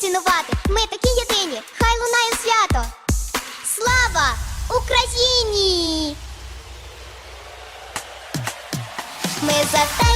цінувати. Ми такі єдині. Хай лунає свято. Слава Україні! Ми за те.